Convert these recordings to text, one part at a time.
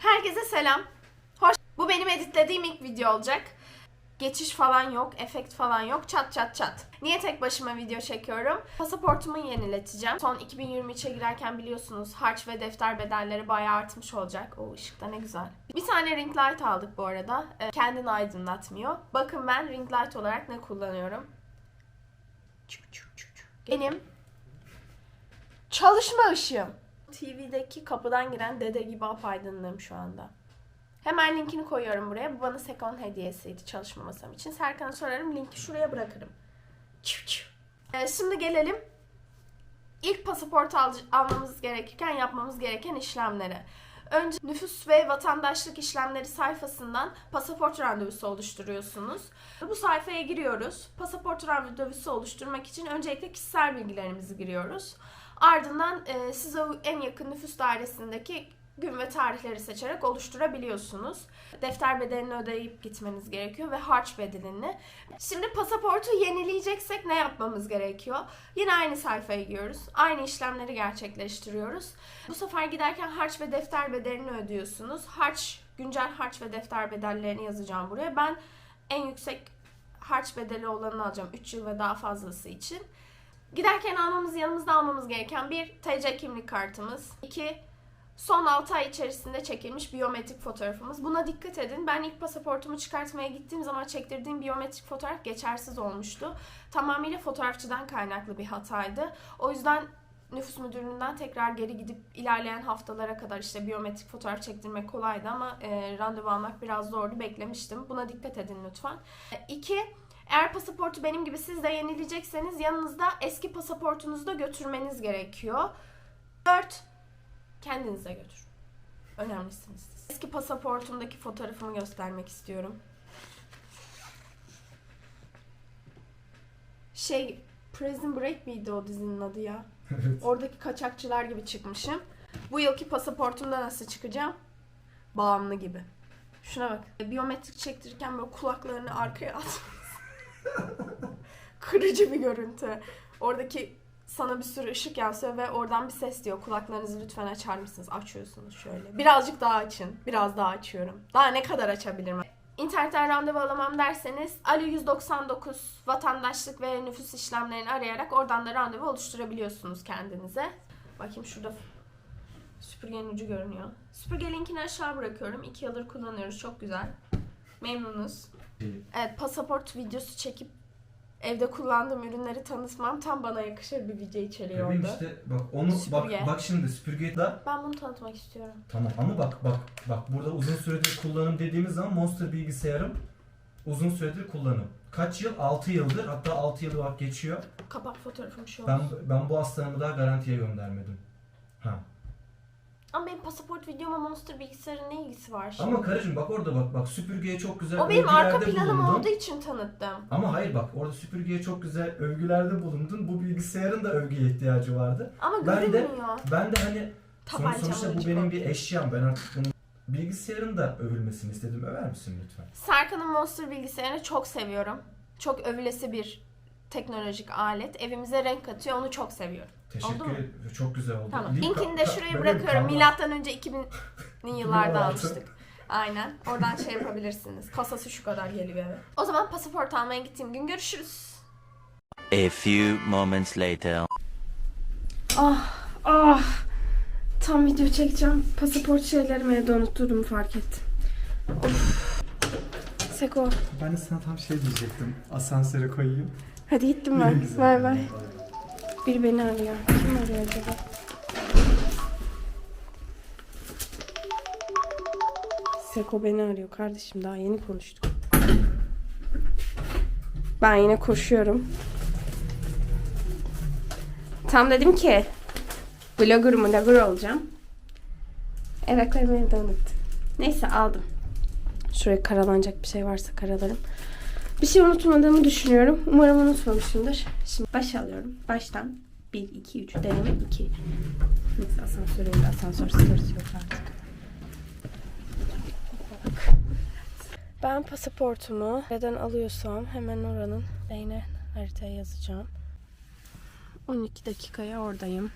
Herkese selam. Hoş. Bu benim editlediğim ilk video olacak. Geçiş falan yok, efekt falan yok. Çat çat çat. Niye tek başıma video çekiyorum? Pasaportumu yenileteceğim. Son 2023'e girerken biliyorsunuz harç ve defter bedelleri bayağı artmış olacak. O ışıkta ne güzel. Bir tane ring light aldık bu arada. Ee, kendini aydınlatmıyor. Bakın ben ring light olarak ne kullanıyorum? Benim çalışma ışığım. TV'deki kapıdan giren dede gibi apaydınlığım şu anda. Hemen linkini koyuyorum buraya. Bu bana Sekon hediyesiydi çalışma masam için. Serkan'a sorarım. Linki şuraya bırakırım. Çiv çiv. Ee, şimdi gelelim. İlk pasaport al- almamız gerekirken yapmamız gereken işlemlere. Önce nüfus ve vatandaşlık işlemleri sayfasından pasaport randevusu oluşturuyorsunuz. Bu sayfaya giriyoruz. Pasaport randevusu oluşturmak için öncelikle kişisel bilgilerimizi giriyoruz. Ardından e, size en yakın nüfus dairesindeki gün ve tarihleri seçerek oluşturabiliyorsunuz. Defter bedelini ödeyip gitmeniz gerekiyor ve harç bedelini. Şimdi pasaportu yenileyeceksek ne yapmamız gerekiyor? Yine aynı sayfaya giriyoruz. Aynı işlemleri gerçekleştiriyoruz. Bu sefer giderken harç ve defter bedelini ödüyorsunuz. Harç, güncel harç ve defter bedellerini yazacağım buraya. Ben en yüksek harç bedeli olanını alacağım 3 yıl ve daha fazlası için. Giderken almamız yanımızda almamız gereken bir TC kimlik kartımız. iki son 6 ay içerisinde çekilmiş biyometrik fotoğrafımız. Buna dikkat edin. Ben ilk pasaportumu çıkartmaya gittiğim zaman çektirdiğim biyometrik fotoğraf geçersiz olmuştu. Tamamıyla fotoğrafçıdan kaynaklı bir hataydı. O yüzden nüfus müdürlüğünden tekrar geri gidip ilerleyen haftalara kadar işte biyometrik fotoğraf çektirmek kolaydı ama e, randevu almak biraz zordu. Beklemiştim. Buna dikkat edin lütfen. E, iki, eğer pasaportu benim gibi siz de yenileyecekseniz yanınızda eski pasaportunuzu da götürmeniz gerekiyor. 4. Kendinize götür. Önemlisiniz siz. Eski pasaportumdaki fotoğrafımı göstermek istiyorum. Şey, Prison Break miydi o dizinin adı ya? Evet. Oradaki kaçakçılar gibi çıkmışım. Bu yılki pasaportumda nasıl çıkacağım? Bağımlı gibi. Şuna bak. Biyometrik çektirirken böyle kulaklarını arkaya at. Kırıcı bir görüntü. Oradaki sana bir sürü ışık yansıyor ve oradan bir ses diyor. Kulaklarınızı lütfen açar mısınız? Açıyorsunuz şöyle. Birazcık daha açın. Biraz daha açıyorum. Daha ne kadar açabilirim? İnternetten randevu alamam derseniz Ali 199 vatandaşlık ve nüfus işlemlerini arayarak oradan da randevu oluşturabiliyorsunuz kendinize. Bakayım şurada süpürgenin ucu görünüyor. Süpürge linkini aşağı bırakıyorum. 2 yıldır kullanıyoruz. Çok güzel. Memnunuz. Evet pasaport videosu çekip evde kullandığım ürünleri tanıtmam tam bana yakışır bir video içeriği Bebeğim işte bak onu Süpürge. bak bak şimdi süpürge da Ben bunu tanıtmak istiyorum. tamam ama bak bak bak burada uzun süredir kullanım dediğimiz zaman Monster bilgisayarım uzun süredir kullanım. Kaç yıl? 6 yıldır. Hatta 6 yılı bak geçiyor. Kapak fotoğrafım şu Ben olsun. ben bu hastalığımı daha garantiye göndermedim. Ha. Ama benim pasaport videoma Monster bilgisayarın ne ilgisi var şimdi? Ama karıcığım bak orada bak bak süpürgeye çok güzel o benim arka planım bulundun. olduğu için tanıttım. Ama hayır bak orada süpürgeye çok güzel övgülerde bulundun. Bu bilgisayarın da övgüye ihtiyacı vardı. Ama Ben de- görünmüyor. Ben de hani Son, Tabancamla sonuçta bu benim bir eşyam. Ben artık bunun bilgisayarın da övülmesini istedim. Över misin lütfen? Serkan'ın Monster bilgisayarını çok seviyorum. Çok övülesi bir teknolojik alet. Evimize renk katıyor. Onu çok seviyorum. Teşekkür Oldu mu? ederim. Çok güzel oldu. Tamam. Link- Linkini de şuraya bırakıyorum. tamam. Milattan önce 2000'li yıllarda 2016. almıştık. Aynen. Oradan şey yapabilirsiniz. Kasası şu kadar geliyor eve. O zaman pasaport almaya gittiğim gün görüşürüz. A few moments later. Ah ah. Tam video çekeceğim. Pasaport şeylerimi evde unuttuğumu fark ettim. Of. Seko. Ben de sana tam şey diyecektim. Asansöre koyayım. Hadi gittim ben. Bay bay. Biri beni arıyor. Kim arıyor acaba? Seko beni arıyor kardeşim. Daha yeni konuştuk. Ben yine koşuyorum. Tam dedim ki blogger blogger olacağım. Evraklarımı evde unuttum. Neyse aldım. Şuraya karalanacak bir şey varsa karalarım. Bir şey unutmadığımı düşünüyorum. Umarım unutmamışımdır. Şimdi baş alıyorum. Baştan 1, 2, 3 deneme 2. Neyse asansörün asansör storysi yok artık. Ben pasaportumu neden alıyorsam hemen oranın beyne haritaya yazacağım. 12 dakikaya oradayım.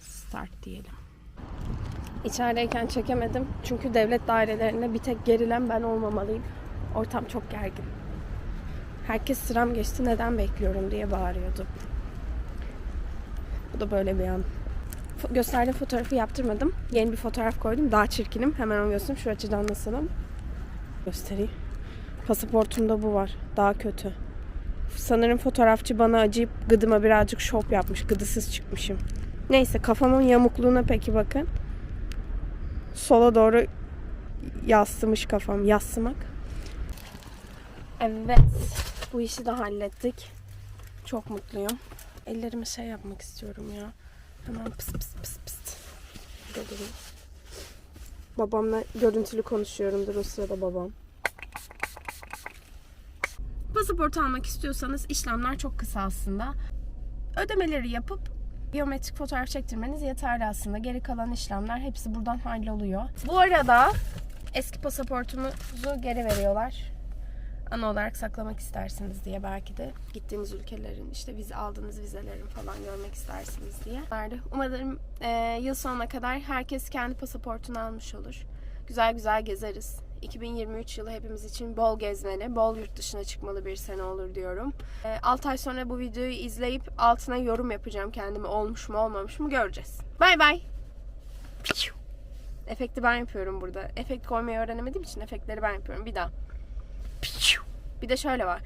Start diyelim. İçerideyken çekemedim. Çünkü devlet dairelerinde bir tek gerilen ben olmamalıyım. Ortam çok gergin. Herkes sıram geçti neden bekliyorum diye bağırıyordu. Bu da böyle bir an. Gösterdiğim fotoğrafı yaptırmadım. Yeni bir fotoğraf koydum. Daha çirkinim. Hemen onu göstereyim. Şu açıdan nasılım? Göstereyim. Pasaportumda bu var. Daha kötü. Sanırım fotoğrafçı bana acıyıp gıdıma birazcık şop yapmış. Gıdısız çıkmışım. Neyse kafamın yamukluğuna peki bakın. Sola doğru yaslamış kafam. Yaslamak. Evet. Bu işi de hallettik. Çok mutluyum. Ellerime şey yapmak istiyorum ya. Hemen pıs pıs pıs pıs. Babamla görüntülü konuşuyorumdur o sırada babam. Pasaport almak istiyorsanız işlemler çok kısa aslında. Ödemeleri yapıp biyometrik fotoğraf çektirmeniz yeterli aslında. Geri kalan işlemler hepsi buradan halloluyor. Bu arada eski pasaportumuzu geri veriyorlar. Ana olarak saklamak istersiniz diye belki de gittiğiniz ülkelerin işte vize aldığınız vizelerin falan görmek istersiniz diye. Umarım e, yıl sonuna kadar herkes kendi pasaportunu almış olur. Güzel güzel gezeriz. 2023 yılı hepimiz için bol gezmeli, bol yurt dışına çıkmalı bir sene olur diyorum. 6 ay sonra bu videoyu izleyip altına yorum yapacağım kendime olmuş mu olmamış mı göreceğiz. Bay bay. Efekti ben yapıyorum burada. Efekt koymayı öğrenemediğim için efektleri ben yapıyorum. Bir daha. Bir de şöyle var.